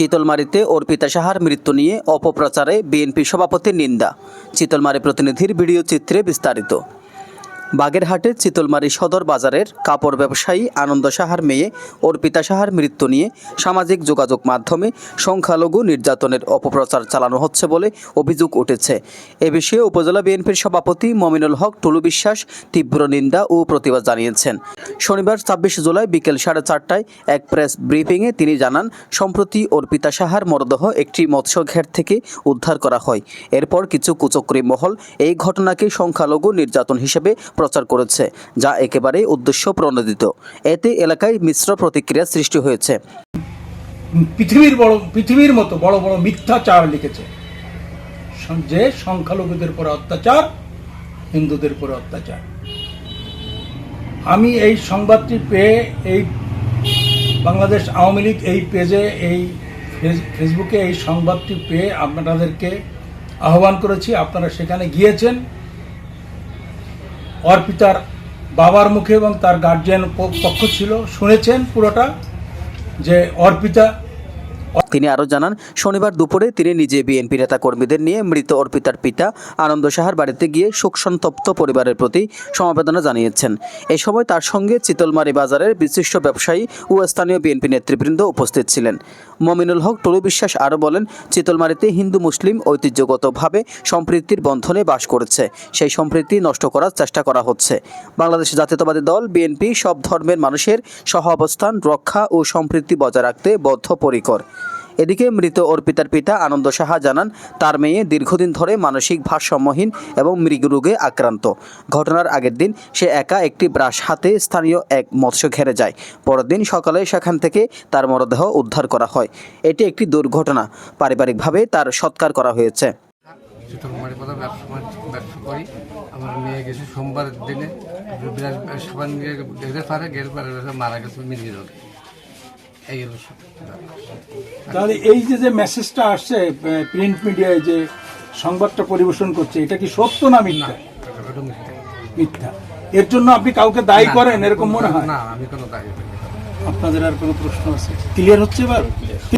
চিতলমারিতে অর্পিতা সাহার মৃত্যু নিয়ে অপপ্রচারে বিএনপি সভাপতির নিন্দা। চিতলমারি প্রতিনিধির ভিডিও চিত্রে বিস্তারিত। বাগেরহাটের চিতলমারি সদর বাজারের কাপড় ব্যবসায়ী আনন্দ সাহার মেয়ে অর্পিতা সাহার মৃত্যু নিয়ে সামাজিক যোগাযোগ মাধ্যমে সংখ্যালঘু নির্যাতনের অপপ্রচার চালানো হচ্ছে বলে অভিযোগ উঠেছে। এ বিষয়ে উপজেলা বিএনপির সভাপতি মমিনুল হক, টুলু বিশ্বাস তীব্র নিন্দা ও প্রতিবাদ জানিয়েছেন। শনিবার ছাব্বিশ জুলাই বিকেল সাড়ে চারটায় এক প্রেস ব্রিফিংয়ে তিনি জানান, সম্প্রতি অর্পিতা সাহার মরদেহ একটি মৎস্য ঘের থেকে উদ্ধার করা হয়। এরপর কিছু কুচক্রী মহল এই ঘটনাকে সংখ্যালঘু নির্যাতন হিসেবে প্রচার করেছে, যা একেবারে উদ্দেশ্য প্রণোদিত। এতে এলাকায় মিশ্র প্রতিক্রিয়া সৃষ্টি হয়েছে। পৃথিবীর বড়, পৃথিবীর মতো বড় বড় মিথ্যাচার লিখেছে। যে সংখ্যালঘুদের উপরে অত্যাচার, হিন্দুদের উপরে অত্যাচার। আমি এই সংবাদটি পেয়ে এই বাংলাদেশ আওয়ামী লীগ এই পেজে, এই ফেস- ফেসবুকে এই সংবাদটি পেয়ে আপনাদেরকে আহ্বান করেছি। আপনারা সেখানে গিয়েছেন। অর্পিতার বাবার মুখে এবং তার গার্জিয়ান পক্ষ ছিল, শুনেছেন পুরোটা যে অর্পিতা তিনি আরও জানান, শনিবার দুপুরে তিনি নিজে বিএনপি নেতা কর্মীদের নিয়ে মৃত অর্পিতার পিতা আনন্দ সাহার বাড়িতে গিয়ে শোকসন্তপ্ত পরিবারের প্রতি সমবেদনা জানিয়েছেন। এ সময় তার সঙ্গে চিতলমারি বাজারের বিশিষ্ট ব্যবসায়ী ও স্থানীয় বিএনপি নেতৃবৃন্দ উপস্থিত ছিলেন। মমিনুল হক টলু বিশ্বাস আরও বলেন, চিতলমারিতে হিন্দু মুসলিম ঐতিহ্যগতভাবে সম্প্রীতির বন্ধনে বাস করেছে। সেই সম্প্রীতি নষ্ট করার চেষ্টা করা হচ্ছে। বাংলাদেশ জাতীয়তাবাদী দল, বিএনপি সব ধর্মের মানুষের সহ অবস্থান রক্ষা ও সম্প্রীতি বজায় রাখতে বদ্ধপরিকর। এদিকে মৃত অর্পিতার পিতা আনন্দ সাহা জানান, তার মেয়ে দীর্ঘদিন ধরে মানসিক ভারসাম্যহীন এবং মৃগরোগে আক্রান্ত। ঘটনার আগের দিন সে একা একটি ব্রাশ হাতে স্থানীয় এক মৎস্য ঘেরে যায়। পরের দিন সকালে সেখান থেকে তার মরদেহ উদ্ধার করা হয়। এটি একটি দুর্ঘটনা। পারিবারিকভাবে তার সৎকার করা হয়েছে। আমার মেয়ে গেছে দিনে। মারা গেছে এই হলো তাহলে এই যে যে মেসেজটা আসছে প্রিন্ট মিডিয়ায় যে সংবাদটা পরিবেশন করছে এটা কি সত্য না মিথ্যা? মিথ্যা। এর জন্য আপনি কাউকে দায়ী করেন এরকম মনে হয়? না আমি কোনো দায়ী।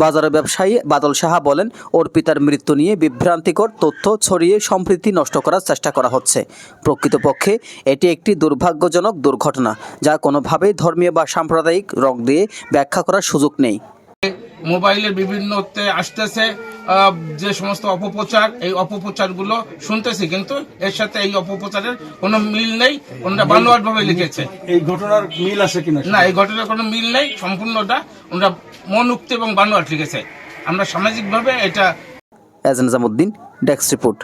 বাজারের ব্যবসায়ী বাদল সাহা বলেন, অর্পিতার মৃত্যু নিয়ে বিভ্রান্তিকর তথ্য ছড়িয়ে সম্প্রীতি নষ্ট করার চেষ্টা করা হচ্ছে। প্রকৃতপক্ষে এটি একটি দুর্ভাগ্যজনক দুর্ঘটনা, যা কোনোভাবেই ধর্মীয় বা সাম্প্রদায়িক রং দিয়ে ব্যাখ্যা করার সুযোগ নেই। মোবাইলের বিভিন্নতে আসতেছে আহ, যে সমস্ত অপপ্রচার এই অপপ্রচারগুলো শুনতেছি কিন্তু এর সাথে এই অপপ্রচারের কোনো মিল নেই ওনারা বানোয়াট ভাবে লিখেছে। এই ঘটনার মিল আছে কিনা? না এই ঘটনার কোনো মিল নেই সম্পূর্ণটা ওনারা মন উক্তি এবং বানোয়াট লিখেছে। আমরা সামাজিক ভাবে এটা এজ নিজামুদ্দিন ডেস্ক রিপোর্ট।